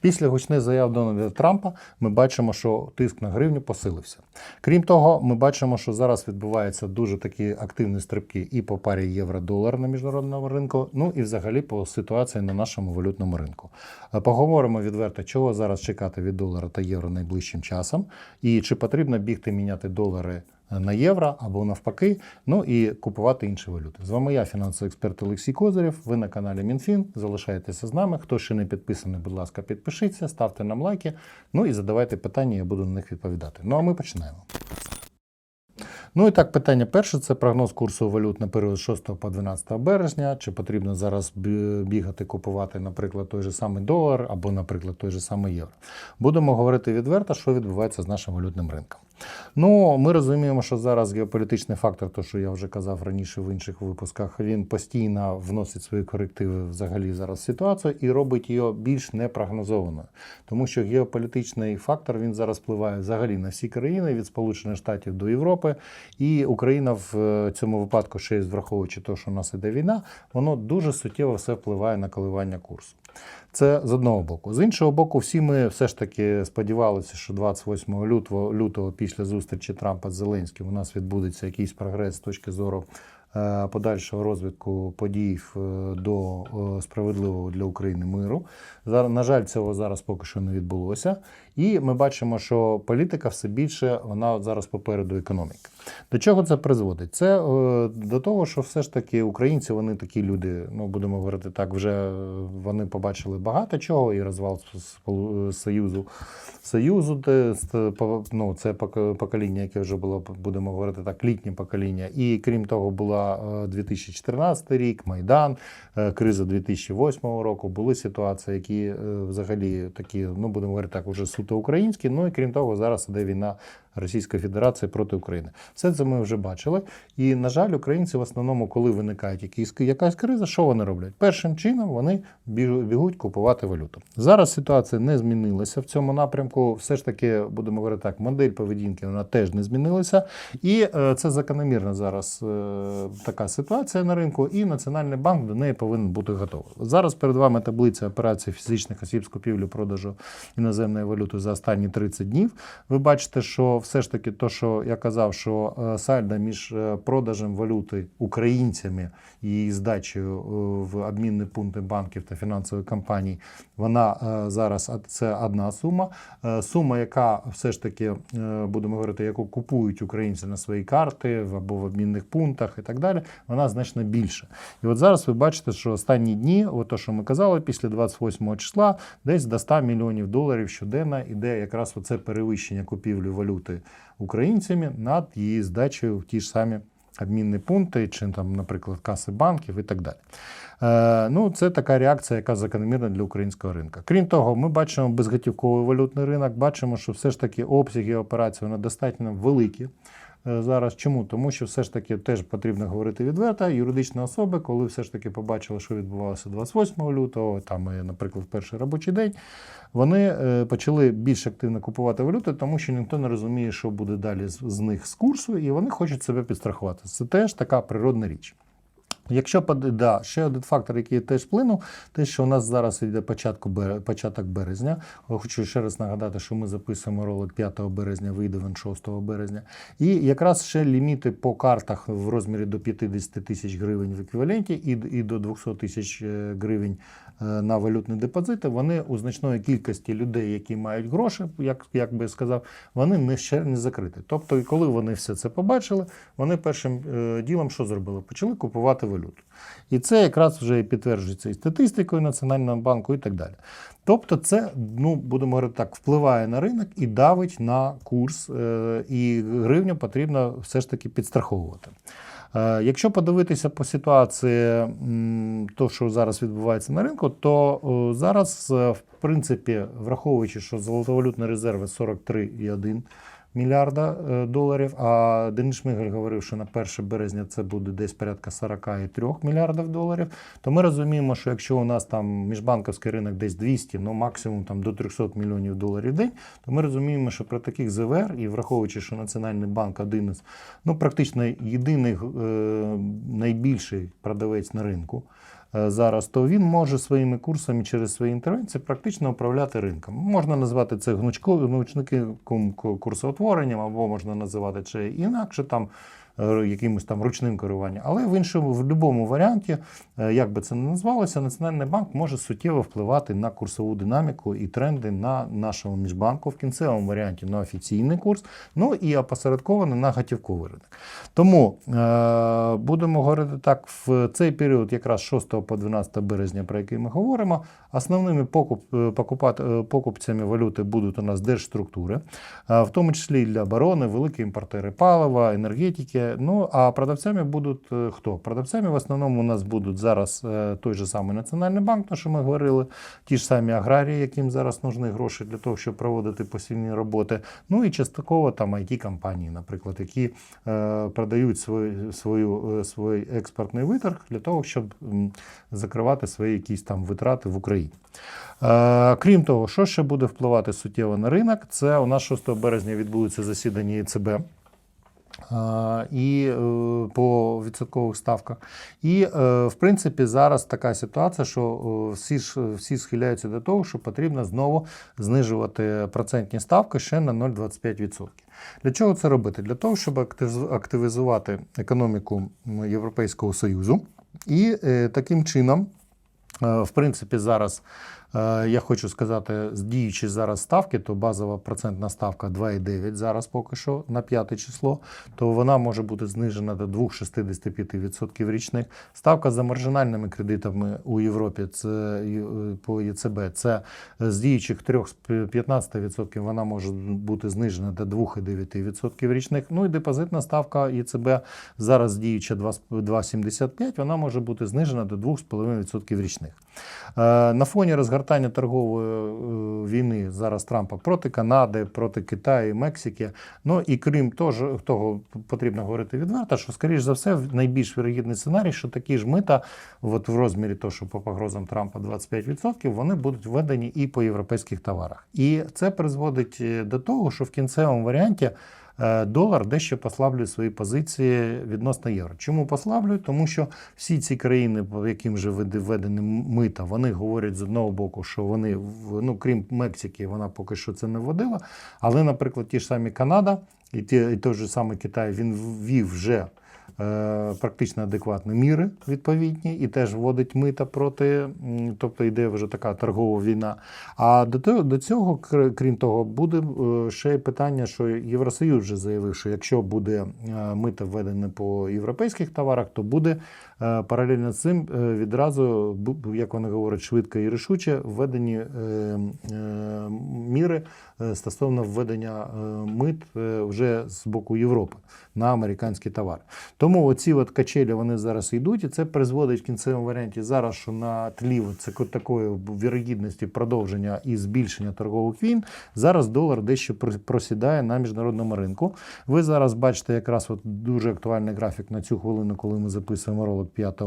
Після гучних заяв Дональда Трампа ми бачимо, що тиск на гривню посилився. Крім того, ми бачимо, що зараз відбуваються дуже такі активні стрибки і по парі євро-долар на міжнародному ринку, ну і взагалі по ситуації на нашому валютному ринку. Е, Поговоримо відверто, чого зараз чекати від долара та євро найближчим часом, і чи потрібно бігти міняти долари на євро або навпаки, ну і купувати інші валюти. З вами я, фінансовий експерт Олексій Козирєв. Ви на каналі МінФін. Залишайтеся з нами. Хто ще не підписаний, будь ласка, підпишіться, ставте нам лайки. Ну і задавайте питання, я буду на них відповідати. Ну а ми починаємо. Ну і так, питання перше це прогноз курсу валют на період з 6 по 12 березня. Чи потрібно зараз бігати, купувати, наприклад, той же самий долар або, наприклад, той же самий євро. Будемо говорити відверто, що відбувається з нашим валютним ринком. Ну, ми розуміємо, що зараз геополітичний фактор, то що я вже казав раніше в інших випусках, він постійно вносить свої корективи взагалі зараз ситуацію і робить її більш непрогнозованою. Тому що геополітичний фактор він зараз впливає взагалі на всі країни від Сполучених Штатів до Європи. І Україна в е, цьому випадку, ще й враховуючи те, що у нас іде війна, воно дуже суттєво все впливає на коливання курсу. Це з одного боку. З іншого боку, всі ми все ж таки сподівалися, що 28 лютого, лютого після зустрічі Трампа з Зеленським у нас відбудеться якийсь прогрес з точки зору е, подальшого розвитку подій е, до е, справедливого для України миру. На жаль, цього зараз поки що не відбулося. І ми бачимо, що політика все більше вона зараз попереду економіки. До чого це призводить? Це е, до того, що все ж таки українці вони такі люди, ну будемо говорити так, вже е, вони побачили багато чого, і розвал Союзу. Союзу, ну, це покоління, яке вже було, будемо говорити так, літнє покоління. І крім того, була е, 2014 рік, Майдан, е, криза 2008 року. Були ситуації, які е, взагалі такі, ну будемо говорити так, уже суто українські. Ну і крім того, зараз іде війна Російської Федерації проти України. Все це ми вже бачили. І, на жаль, українці в основному, коли виникає якийсь, якась криза, що вони роблять? Першим чином вони бігуть купувати валюту. Зараз ситуація не змінилася в цьому напрямку. Все ж таки, будемо говорити так, модель поведінки вона теж не змінилася. І е, це закономірна зараз е, така ситуація на ринку, і Національний банк до неї повинен бути готовий. Зараз перед вами таблиця операцій фізичних осіб з купівлі-продажу іноземної валюти за останні 30 днів. Ви бачите, що все ж таки, то, що я казав, що е, сальдо між е, продажем валюти українцями і здачею е, в обмінні пункти банків та фінансових компаній, вона зараз це одна сума. Сума, яка все ж таки, будемо говорити, яку купують українці на свої карти або в обмінних пунктах і так далі, вона значно більша. І от зараз ви бачите, що останні дні, от то, що ми казали, після 28 числа, десь до 100 мільйонів доларів щоденно іде якраз оце перевищення купівлі валюти українцями над її здачею в ті ж самі обмінні пункти, чи там, наприклад, каси банків і так далі. Е, ну, це така реакція, яка закономірна для українського ринку. Крім того, ми бачимо безготівковий валютний ринок, бачимо, що все ж таки обсяги операцій вони достатньо великі. Е, Зараз чому? Тому що все ж таки теж потрібно говорити відверто. Юридичні особи, коли все ж таки побачили, що відбувалося 28 лютого, там, е, наприклад, перший робочий день, вони е, почали більш активно купувати валюту, тому що ніхто не розуміє, що буде далі з, з них з курсу, і вони хочуть себе підстрахувати. Це теж така природна річ. Якщо да, ще один фактор, який теж вплинув, те, що у нас зараз йде початку початок березня. Хочу ще раз нагадати, що ми записуємо ролик 5 березня, вийде він 6 березня. І якраз ще ліміти по картах в розмірі до 50 тисяч гривень в еквіваленті і, і до 200 тисяч е, гривень е, на валютні депозити. Вони у значної кількості людей, які мають гроші, як, як би я сказав, вони не ще не закриті. Тобто, і коли вони все це побачили, вони першим е, ділом що зробили? Почали купувати валюту. І це якраз вже і підтверджується і статистикою Національного банку, і так далі. Тобто, це, ну будемо говорити так, впливає на ринок і давить на курс, е, і гривню потрібно все ж таки підстраховувати. Е, Якщо подивитися по ситуації, то що зараз відбувається на ринку, то зараз, е, в принципі, враховуючи, що золотовалютні резерви 43,1 мільярда е, доларів, а Денис Шмигаль говорив, що на 1 березня це буде десь порядка 43 мільярдів доларів, то ми розуміємо, що якщо у нас там міжбанківський ринок десь 200, ну максимум там до 300 мільйонів доларів в день, то ми розуміємо, що при таких ЗВР, і враховуючи, що Національний банк один із, ну практично єдиний е, найбільший продавець на ринку, зараз, то він може своїми курсами через свої інтервенції практично управляти ринком. Можна назвати це гнучко- гнучником курсоутворенням, або можна називати це інакше там. Е, Якимось там ручним керуванням, але в іншому, в будь-якому варіанті, е, як би це не назвалося, Національний банк може суттєво впливати на курсову динаміку і тренди на нашому міжбанку в кінцевому варіанті на офіційний курс, ну і опосередковано на готівковий ринок. Тому е, будемо говорити так, в цей період, якраз 6 по 12 березня, про який ми говоримо, основними покуп, е, покупат- покупцями валюти будуть у нас держструктури, в тому числі для оборони, великі імпортери палива, енергетики. Ну а продавцями будуть е, хто? Продавцями в основному у нас будуть зараз е, той же самий Національний банк, про що ми говорили, ті ж самі аграрії, яким зараз нужні гроші для того, щоб проводити посільні роботи. Ну і частково там it компанії, наприклад, які е, продають свою, свою, е, свій експортний виторг для того, щоб закривати свої якісь там витрати в Україні. Крім того, що ще буде впливати суттєво на ринок, це у нас 6 березня відбудеться засідання ЄЦБ. І е, по відсоткових ставках. І, е, в принципі, зараз така ситуація, що е, всі ж всі схиляються до того, що потрібно знову знижувати процентні ставки ще на 0,25%. Для чого це робити? Для того, щоб активізувати економіку Європейського Союзу. І таким чином, в принципі, зараз я хочу сказати, діючі зараз ставки, то базова процентна ставка 2,9 зараз поки що на п'яте число, то вона може бути знижена до 2,65% річних. Ставка за маржинальними кредитами у Європі це е, по ЄЦБ, це з діючих 3-15% вона може бути знижена до 2,9% річних. Ну і депозитна ставка ЄЦБ зараз діюча 2,75, вона може бути знижена до 2,5% річних. Е, На фоні розгортання торгової е, війни зараз Трампа проти Канади, проти Китаю, Мексики. Ну і крім того, того потрібно говорити відверто, що скоріш за все найбільш вірогідний сценарій, що такі ж мита, от в розмірі того, що по погрозам Трампа 25%, вони будуть введені і по європейських товарах. І це призводить е, до того, що в кінцевому варіанті. Е, Долар дещо послаблює свої позиції відносно євро. Чому послаблює? Тому що всі ці країни, по яким вже введе- введені мита, вони говорять з одного боку, що вони ну крім Мексики, вона поки що це не вводила. Але, наприклад, ті ж самі Канада і ті, і той же самий Китай він ввів вже. Е, Практично адекватні міри відповідні і теж вводить мита проти, тобто йде вже така торгова війна. А до того до цього, кр- крім того, буде е, ще й питання, що Євросоюз вже заявив, що якщо буде мита введене по європейських товарах, то буде е, паралельно з цим е, відразу, як вони говорять, швидко і рішуче введені е, е, міри е, стосовно введення е, мит е, вже з боку Європи на американські товари. Тому оці от качелі вони зараз йдуть, і це призводить в кінцевому варіанті зараз, що на тлі це такої вірогідності продовження і збільшення торгових війн. Зараз долар дещо просідає на міжнародному ринку. Ви зараз бачите якраз от дуже актуальний графік на цю хвилину, коли ми записуємо ролик 5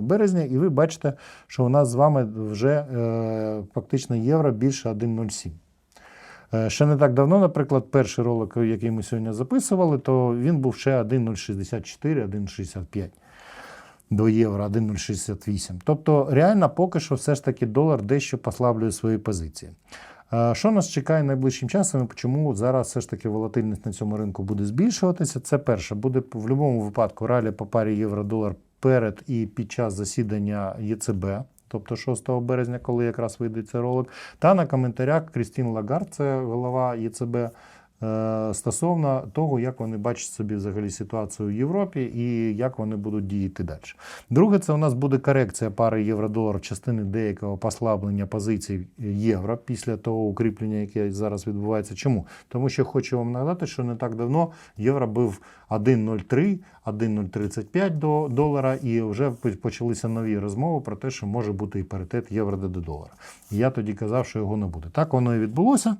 березня, і ви бачите, що у нас з вами вже е, фактично євро більше 1,07. Е, Ще не так давно, наприклад, перший ролик, який ми сьогодні записували, то він був ще 1,064, 1,65 до євро, 1,068. Тобто, реально, поки що все ж таки долар дещо послаблює свої позиції. Е, Що нас чекає найближчим часом? і Чому зараз все ж таки волатильність на цьому ринку буде збільшуватися? Це перше, буде в будь-якому випадку ралі по парі євро-долар перед і під час засідання ЄЦБ. Тобто 6 березня, коли якраз вийде цей ролик, та на коментарях Крістін Лагард, це голова ЄЦБ, стосовно того, як вони бачать собі взагалі ситуацію в Європі і як вони будуть діяти далі. Друге, це у нас буде корекція пари євро-долар частини деякого послаблення позицій євро після того укріплення, яке зараз відбувається. Чому? Тому що хочу вам нагадати, що не так давно євро був 1,03, 1,035 до долара, і вже почалися нові розмови про те, що може бути і паритет євро до долара. Я тоді казав, що його не буде. Так воно і відбулося.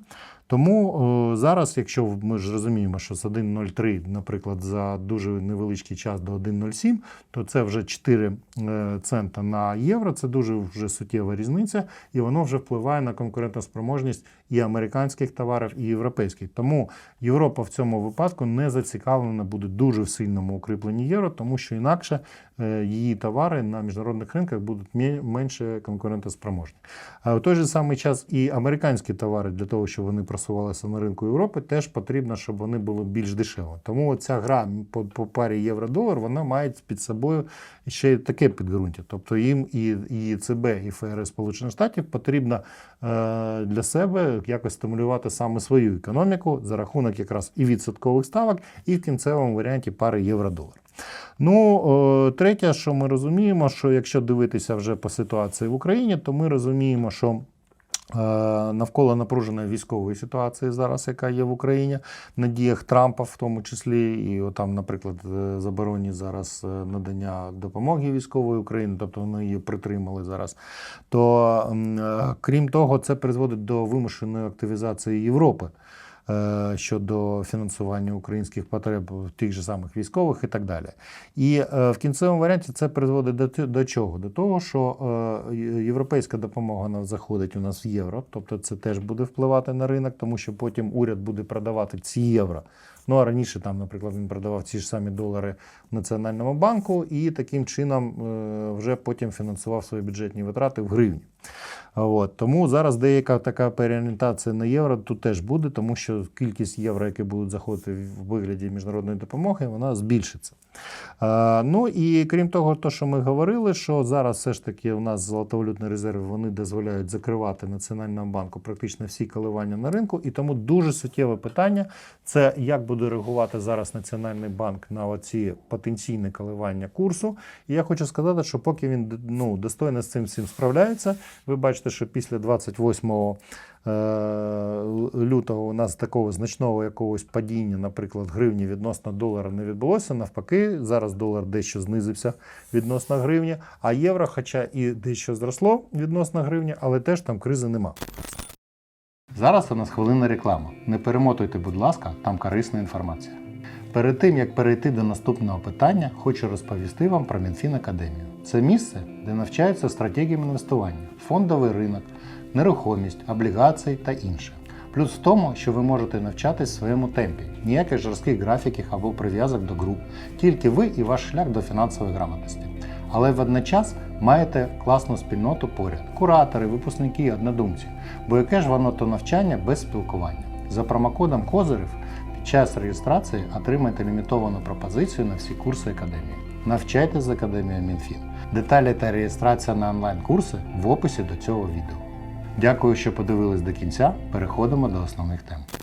Тому е, зараз, якщо ми ж розуміємо, що з 1,03, наприклад, за дуже невеличкий час до 1,07, то це вже 4 е, цента на євро. Це дуже вже суттєва різниця, і воно вже впливає на конкурентоспроможність і американських товарів, і європейських. Тому Європа в цьому випадку не зацікавлена буде дуже в сильному укріпленні євро, тому що інакше її товари на міжнародних ринках будуть менше конкурентоспроможні. А в той же самий час і американські товари для того, щоб вони просувалися на ринку Європи, теж потрібно, щоб вони були більш дешеві. Тому ця гра по, по парі євро-долар вона має під собою ще й таке підґрунтя. Тобто їм і, і ЦБ, і ФРС Сполучених Штатів потрібно е, для себе якось стимулювати саме свою економіку за рахунок якраз і відсоткових ставок, і в кінцевому варіанті пари євро-долар. Ну, е, третє, що ми розуміємо, що якщо дивитися вже по ситуації в Україні, то ми розуміємо, що е, навколо напруженої військової ситуації зараз, яка є в Україні, на діях Трампа, в тому числі, і отам, наприклад, е, заборонні зараз надання допомоги військової України, тобто вони її притримали зараз. То крім того, це призводить до вимушеної активізації Європи щодо фінансування українських потреб тих же самих військових і так далі. І е, в кінцевому варіанті це призводить до, до чого? До того, що е, європейська допомога заходить у нас в євро, тобто це теж буде впливати на ринок, тому що потім уряд буде продавати ці євро. Ну а раніше там, наприклад, він продавав ці ж самі долари в Національному банку і таким чином е, вже потім фінансував свої бюджетні витрати в гривні. От. Тому зараз деяка така переорієнтація на євро тут теж буде, тому що кількість євро, які будуть заходити в вигляді міжнародної допомоги, вона збільшиться. Е, ну і крім того, то, що ми говорили, що зараз все ж таки у нас золотовалютні резерви вони дозволяють закривати Національному банку практично всі коливання на ринку, і тому дуже суттєве питання це як буде реагувати зараз Національний банк на оці потенційні коливання курсу. І я хочу сказати, що поки він ну, достойно з цим всім справляється, ви бачите, що після 28 е, лютого у нас такого значного якогось падіння, наприклад, гривні відносно долара не відбулося. Навпаки, зараз долар дещо знизився відносно гривні, а євро, хоча і дещо зросло відносно гривні, але теж там кризи нема. Зараз у нас хвилина реклама. Не перемотуйте, будь ласка, там корисна інформація. Перед тим як перейти до наступного питання, хочу розповісти вам про Мінфін Академію. Це місце, де навчаються стратегіям інвестування, фондовий ринок, нерухомість, облігації та інше. Плюс в тому, що ви можете навчатись в своєму темпі, ніяких жорстких графіків або прив'язок до груп, тільки ви і ваш шлях до фінансової грамотності. Але водночас маєте класну спільноту поряд, куратори, випускники, однодумці. Бо яке ж воно то навчання без спілкування? За промокодом Козирів під час реєстрації отримайте лімітовану пропозицію на всі курси академії. Навчайтесь з академією Мінфін. Деталі та реєстрація на онлайн-курси в описі до цього відео. Дякую, що подивились до кінця. Переходимо до основних тем.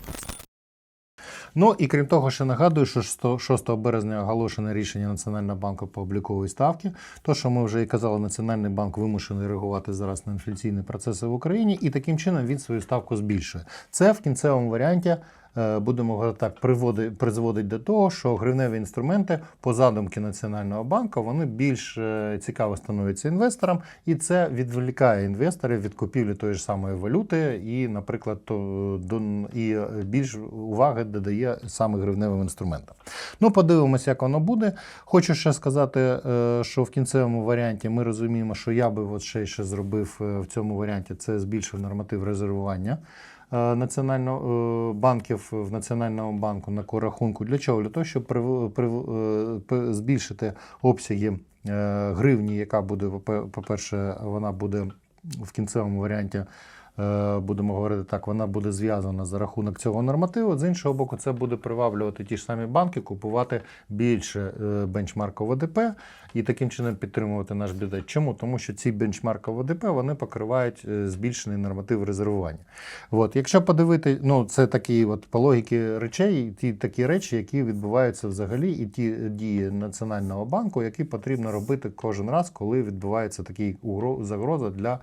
Ну і крім того, ще нагадую, що 6 березня оголошене рішення Національного банку по обліковій ставки. То, що ми вже і казали, Національний банк вимушений реагувати зараз на інфляційні процеси в Україні, і таким чином він свою ставку збільшує. Це в кінцевому варіанті. Е, Будемо говорити так, приводить, призводить до того, що гривневі інструменти по задумки Національного банку вони більш е, цікаво становляться інвесторам, і це відволікає інвесторів від купівлі тої ж самої валюти, і, наприклад, то, до, і е, більш уваги додає саме гривневим інструментам. Ну, подивимося, як воно буде. Хочу ще сказати, що в кінцевому варіанті ми розуміємо, що я би от ще, ще зробив в цьому варіанті це збільшив норматив резервування. Е, Національного е, банків в Національному банку на корахунку. Для чого? Для того, щоб е, збільшити обсяги гривні, яка буде, попе- по-перше, вона буде в кінцевому варіанті будемо говорити так, вона буде зв'язана за рахунок цього нормативу. З іншого боку, це буде приваблювати ті ж самі банки, купувати більше е, бенчмарку ОДП і таким чином підтримувати наш бюджет. Чому? Тому що ці бенчмарки ОДП вони покривають е, збільшений норматив резервування. От, якщо подивити, ну це такі от по логіки речей, ті такі речі, які відбуваються взагалі, і ті дії Національного банку, які потрібно робити кожен раз, коли відбувається угро- загроза для.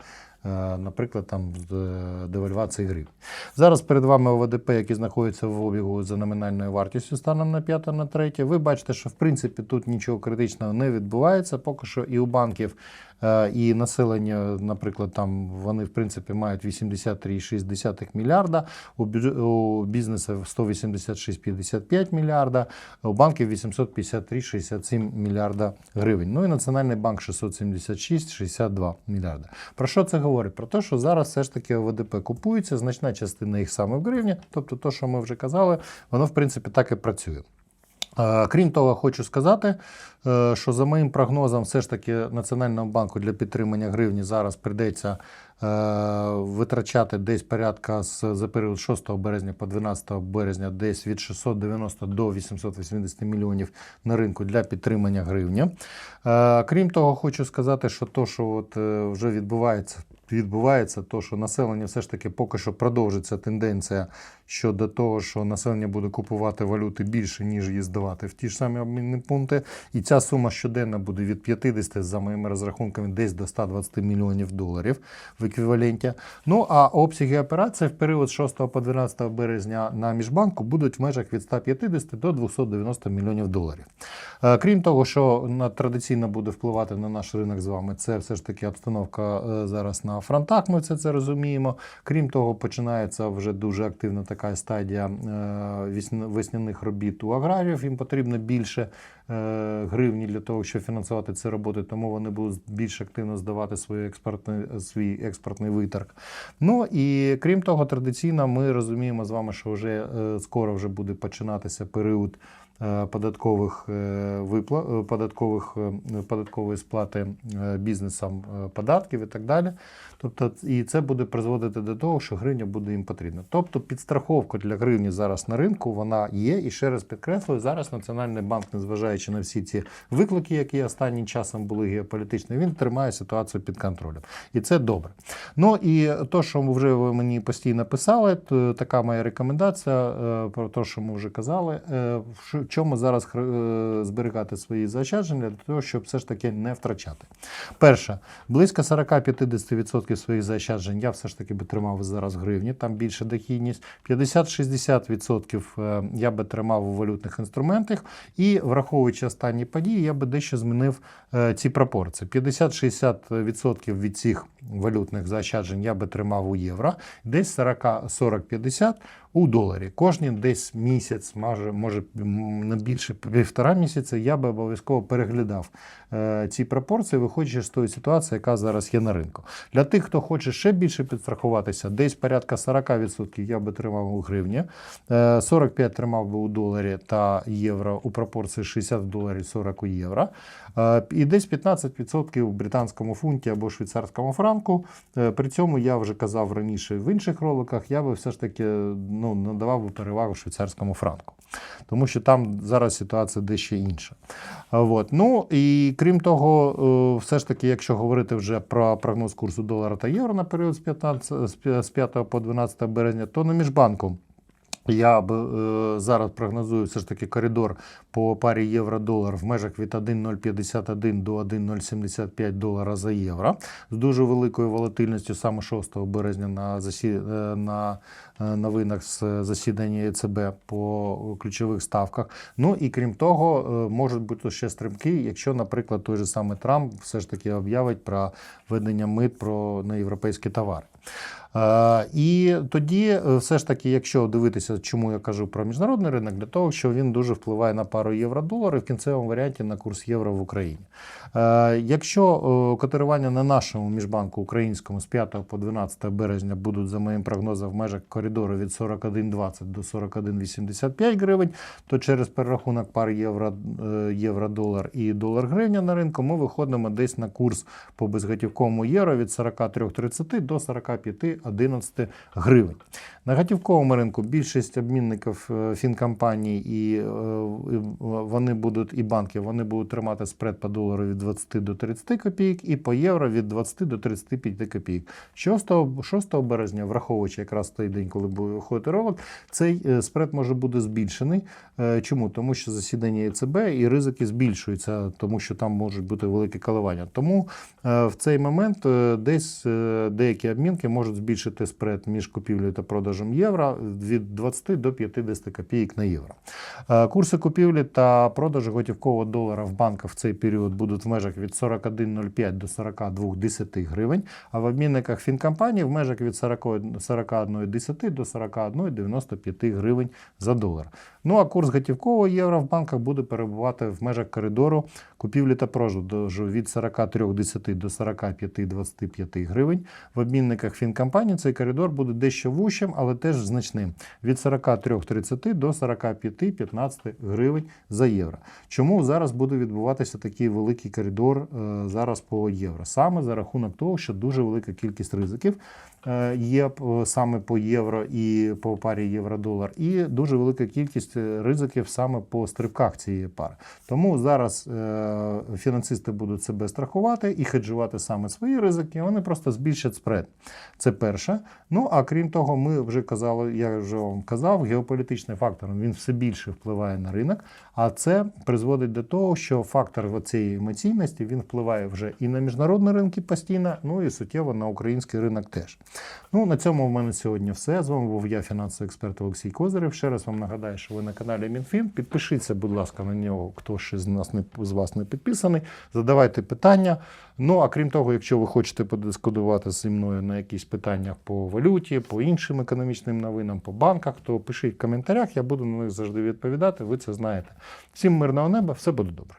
Е, Наприклад, там з, е, девальвації гривень. Зараз перед вами ОВДП, які знаходяться в обігу за номінальною вартістю станом на 5 на 3. Ви бачите, що в принципі тут нічого критичного не відбувається. Поки що і у банків, і населення, наприклад, там вони в принципі мають 83,6 мільярда, у бізнесу 186,55 мільярда, у банків 853,67 мільярда гривень. Ну і Національний банк 676,62 мільярда. Про що це говорить? Про те, що зараз все ж таки ОВДП купується, значна частина їх саме в гривні, тобто то, що ми вже казали, воно в принципі так і працює. Крім того, хочу сказати, е, що за моїм прогнозом, все ж таки Національному банку для підтримання гривні зараз прийдеться е, витрачати десь порядка з, за період 6 березня по 12 березня десь від 690 до 880 мільйонів на ринку для підтримання гривні. Е, Крім того, хочу сказати, що то, що от вже відбувається. Відбувається то, що населення все ж таки поки що продовжиться тенденція щодо того, що населення буде купувати валюти більше, ніж її здавати в ті ж самі обмінні пункти. І ця сума щоденно буде від 50, за моїми розрахунками, десь до 120 мільйонів доларів в еквіваленті. Ну а обсяги операцій в період з 6 по 12 березня на міжбанку будуть в межах від 150 до 290 мільйонів доларів. Е, Крім того, що традиційно буде впливати на наш ринок з вами, це все ж таки обстановка е, зараз на фронтах. Ми це, це розуміємо. Крім того, починається вже дуже активна така стадія е, весняних робіт у аграріїв. Їм потрібно більше е, гривні для того, щоб фінансувати ці роботи, тому вони будуть більш активно здавати свій експортний, свій експортний виторг. Ну і крім того, традиційно ми розуміємо з вами, що вже е, скоро вже буде починатися період податкових е, випла- е, податкових е, податкової сплати е, бізнесам е, податків і так далі. Тобто, і це буде призводити до того, що гривня буде їм потрібна. Тобто, підстраховка для гривні зараз на ринку вона є. І ще раз підкреслюю, зараз Національний банк, незважаючи на всі ці виклики, які останнім часом були геополітичні, він тримає ситуацію під контролем. І це добре. Ну і то, що вже ви мені постійно писали, то така моя рекомендація е, про те, що ми вже казали, е, що- чому зараз е, зберігати свої заощадження для того, щоб все ж таки не втрачати. Перше, близько 40-50% своїх заощаджень я все ж таки би тримав зараз в гривні, там більше дохідність. 50-60% е, я би тримав у валютних інструментах. І враховуючи останні події, я би дещо змінив е, ці пропорції. 50-60% від цих валютних заощаджень я би тримав у євро, десь 40 40-50 у доларі. Кожні десь місяць, може, може не більше півтора місяця, я би обов'язково переглядав е, ці пропорції, виходячи з тої ситуації, яка зараз є на ринку. Для тих, хто хоче ще більше підстрахуватися, десь порядка 40% я би тримав у гривні, е, 45 тримав би у доларі та євро у пропорції 60 в доларі 40 у євро. Е, І десь 15% в британському фунті або швейцарському франку. Е, При цьому я вже казав раніше в інших роликах, я би все ж таки ну, надавав би перевагу швейцарському франку. Тому що там зараз ситуація дещо інша. От. Ну і крім того, е, все ж таки, якщо говорити вже про прогноз курсу долара та євро на період з 15, з 5 по 12 березня, то на міжбанку. Я б е, зараз прогнозую все ж таки коридор по парі євро-долар в межах від 1,051 до 1,075 долара за євро з дуже великою волатильністю саме 6 березня на, засі... е, на е, новинах з засідання ЕЦБ по ключових ставках. Ну і крім того, можуть бути ще стрибки, якщо, наприклад, той же самий Трамп все ж таки об'явить про введення мит про на європейські товари. Е, І тоді, е, все ж таки, якщо дивитися, чому я кажу про міжнародний ринок, для того, що він дуже впливає на пару євро-долар і в кінцевому варіанті на курс євро в Україні. Е, Якщо котирування на нашому міжбанку українському з 5 по 12 березня будуть, за моїм прогнозом, в межах коридору від 41,20 до 41,85 гривень, то через перерахунок пар євро, євро-долар і долар-гривня на ринку ми виходимо десь на курс по безготівковому євро від 43,30 до 45,11 гривень. На готівковому ринку більшість обмінників е, фінкомпаній і е, вони будуть і банки вони будуть тримати спред по долару від 20 до 30 копійок і по євро від 20 до 35 копійок. 6, 6 березня, враховуючи якраз той день, коли буде виходити ролик, цей е, спред може бути збільшений. Чому? Тому що засідання ЕЦБ і ризики збільшуються, тому що там можуть бути великі коливання. Тому в цей момент десь деякі обмінки можуть збільшити спред між купівлею та продажем євро від 20 до 50 копійок на євро. Е, Курси купівлі та продажу готівкового долара в банках в цей період будуть в межах від 41,05 до 42,10 гривень, а в обмінниках фінкомпаній в межах від 41,10 до 41,95 гривень за долар. Ну а курс готівкового євро в банках буде перебувати в межах коридору купівлі та продажу від 43,10 до 45,25 гривень. В обмінниках фінкомпанії цей коридор буде дещо вущим, але теж значним. Від 43,30 до 45,15 гривень за євро. Чому зараз буде відбуватися такий великий коридор е, зараз по євро? Саме за рахунок того, що дуже велика кількість ризиків є е, саме по євро і по парі євро-долар, і дуже велика кількість е, ризиків саме по стрибках цієї пари. Тому зараз е, фінансисти будуть себе страхувати і хеджувати саме свої ризики. Вони просто збільшать спред. Це перше. Ну а крім того, ми вже казали, я вже вам казав, геополітичний фактор він все більше впливає на ринок, а це призводить до того, що фактор цієї емоційності він впливає вже і на міжнародні ринки постійно, ну і суттєво на український ринок теж. Ну на цьому в мене сьогодні все. З вами був я, фінансовий експерт Олексій Козирев. Ще раз вам нагадаю, що ви на каналі МінФін. Підпишіться, будь ласка, на нього, хто ще з нас не з вас не підписаний. Задавайте питання. Ну а крім того, якщо ви хочете подискутувати зі мною на якісь питання по валюті, по іншим економічним новинам, по банках, то пишіть в коментарях, я буду на них завжди відповідати. Ви це знаєте. Всім мирного неба, все буде добре.